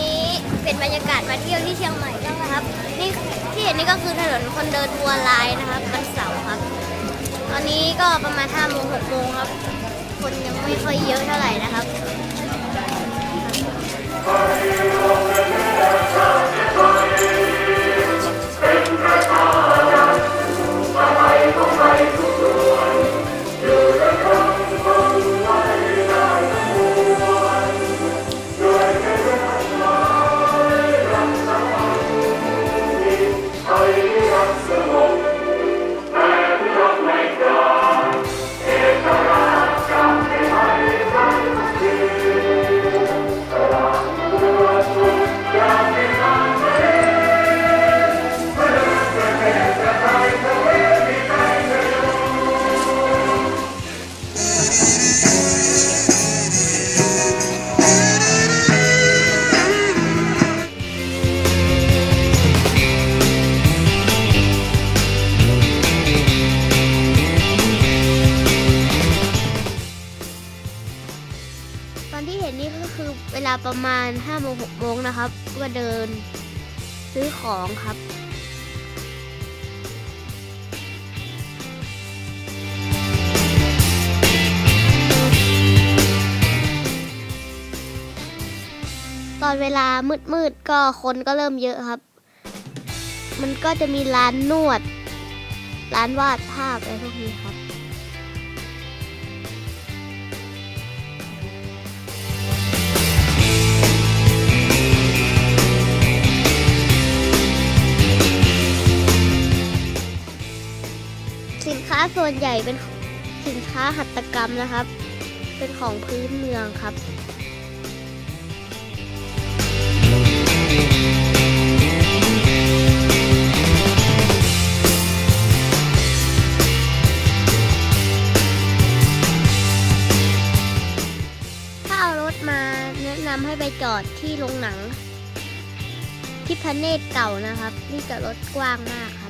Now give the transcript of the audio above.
นี่เป็นบรรยากาศมาเที่ยวที่เชียงใหม่กันนะครับ นี่ที่เห็นนี่ก็คือถนนคนเดินวัวลายนะครับวันเสาร์ครับ ตอนนี้ก็ประมาณห้าโมงหกโมงครับ คนยังไม่ค่อยเยอะเท่าไหร่นะครับ อนที่เห็นนี่ก็คือเวลาประมาณ5โมง6โมงนะครับ ก็เดินซื้อของครับตอนเวลามืดๆก็คนก็เริ่มเยอะครับ มันก็จะมีร้านนวด ร้านวาดภาพอะไรพวกนี้ครับ สินค้าส่วนใหญ่เป็นสินค้าหัตถกรรมนะครับ เป็นของพื้นเมืองครับถ้าเอารถมาแนะนำให้ไปจอดที่โรงหนัง ที่พระเนตรเก่านะครับ นี่จอดรถกว้างมากครับ